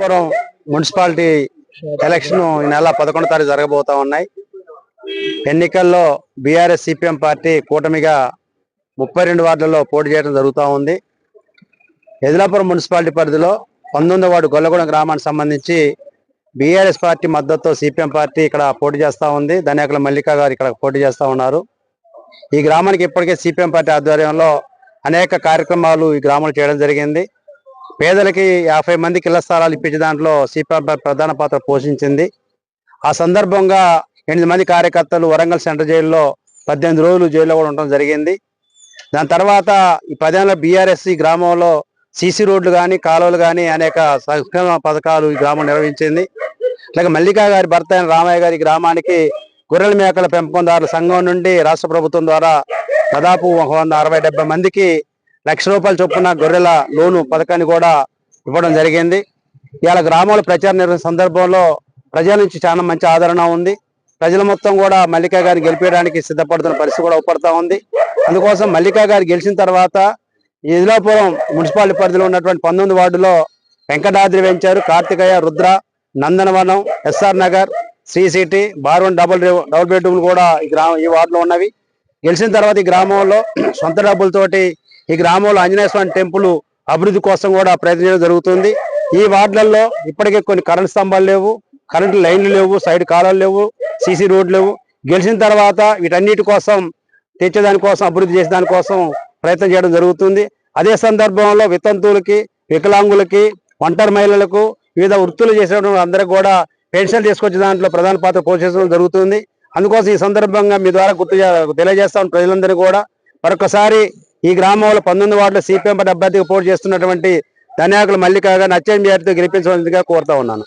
ఇదిలాపురం municipality election ఈ నెల పదకొండు తారీఖు జరగబోతా ఉన్నాయి. ఎన్నికల్లో బీఆర్ఎస్ సిపిఎం పార్టీ కూటమిగా ముప్పై రెండు వార్డులలో పోటీ చేయడం జరుగుతూ ఉంది. ఎదిలాపురం మున్సిపాలిటీ పరిధిలో పంతొమ్మిది వార్డు గొల్లగూడెం గ్రామానికి సంబంధించి బీఆర్ఎస్ పార్టీ మద్దతుతో సిపిఎం పార్టీ ఇక్కడ పోటీ చేస్తూ ఉంది. ధన్యాకుల మల్లిక గారు ఇక్కడ పోటీ చేస్తూ ఉన్నారు. ఈ గ్రామానికి ఇప్పటికే సిపిఎం పార్టీ ఆధ్వర్యంలో అనేక కార్యక్రమాలు ఈ గ్రామంలో చేయడం జరిగింది. పేదలకి యాభై మందికి ఇళ్ళ స్థలాలు ఇప్పించే దాంట్లో సిపిఎం ప్రధాన పాత్ర పోషించింది. ఆ సందర్భంగా ఎనిమిది మంది కార్యకర్తలు వరంగల్ సెంట్రల్ జైల్లో పద్దెనిమిది రోజులు జైల్లో కూడా ఉండడం జరిగింది. దాని తర్వాత ఈ పదేళ్ళ బీఆర్ఎస్సి గ్రామంలో సీసీ రోడ్లు కానీ కాలువలు కానీ అనేక సంక్షేమ పథకాలు ఈ గ్రామం నిర్వహించింది. అలాగే మల్లికా గారి భర్త అయిన రామయ్య గారి గ్రామానికి గొర్రెల మేకల పెంపకందారుల సంఘం నుండి రాష్ట్ర ప్రభుత్వం ద్వారా దాదాపు ఒక వంద అరవై డెబ్బై మందికి లక్ష రూపాయల చొప్పున గొర్రెల లోను పథకాన్ని కూడా ఇవ్వడం జరిగింది. ఇవాళ గ్రామాల ప్రచారం నిర్వహించిన సందర్భంలో ప్రజల నుంచి చాలా మంచి ఆదరణ ఉంది. ప్రజలు మొత్తం కూడా మల్లికా గారిని గెలిపించడానికి సిద్ధపడుతున్న పరిస్థితి కూడా ఉపడతా ఉంది. అందుకోసం మల్లికా గారు గెలిచిన తర్వాత ఇదిలాపురం మున్సిపాలిటీ పరిధిలో ఉన్నటువంటి పంతొమ్మిది వార్డులో Venkatadri venture Karthikeya Rudra Nandanavanam SR Nagar Sri city బార్వన్ double double బెడ్రూమ్లు కూడా ఈ గ్రామం ఈ వార్డులో ఉన్నవి. గెలిచిన తర్వాత ఈ గ్రామంలో సొంత డబ్బులతోటి ఈ గ్రామంలో ఆంజనేయ స్వామి టెంపుల్ అభివృద్ధి కోసం కూడా ప్రయత్నించడం జరుగుతుంది. ఈ వార్డులలో ఇప్పటికే కొన్ని కరెంట్ స్తంభాలు లేవు కరెంటు లైన్లు లేవు సైడ్ కాలాలు లేవు సీసీ రోడ్లు లేవు. గెలిచిన తర్వాత వీటన్నిటి కోసం తెచ్చేదానికోసం అభివృద్ధి చేసేదానికోసం ప్రయత్నం చేయడం జరుగుతుంది. అదే సందర్భంలో వితంతువులకి వికలాంగులకి ఒంటరి మహిళలకు వివిధ వృత్తులు చేసేటువంటి అందరికి కూడా పెన్షన్ తీసుకొచ్చే దాంట్లో ప్రధాన పాత్ర పోషించడం జరుగుతుంది. అందుకోసం ఈ సందర్భంగా మీ ద్వారా గుర్తు చే- తెలియజేస్తాం ప్రజలందరినీ కూడా మరొకసారి ఈ గ్రామంలో పంతొమ్మిది వార్డులో సిపిఎం పార్టీ అభ్యర్థిగా పోటీ చేస్తున్నటువంటి ధన్యాకుల మల్లికగా నచ్చని అత్యంత గెలిపించవలసిందిగా కోరుతా ఉన్నాను.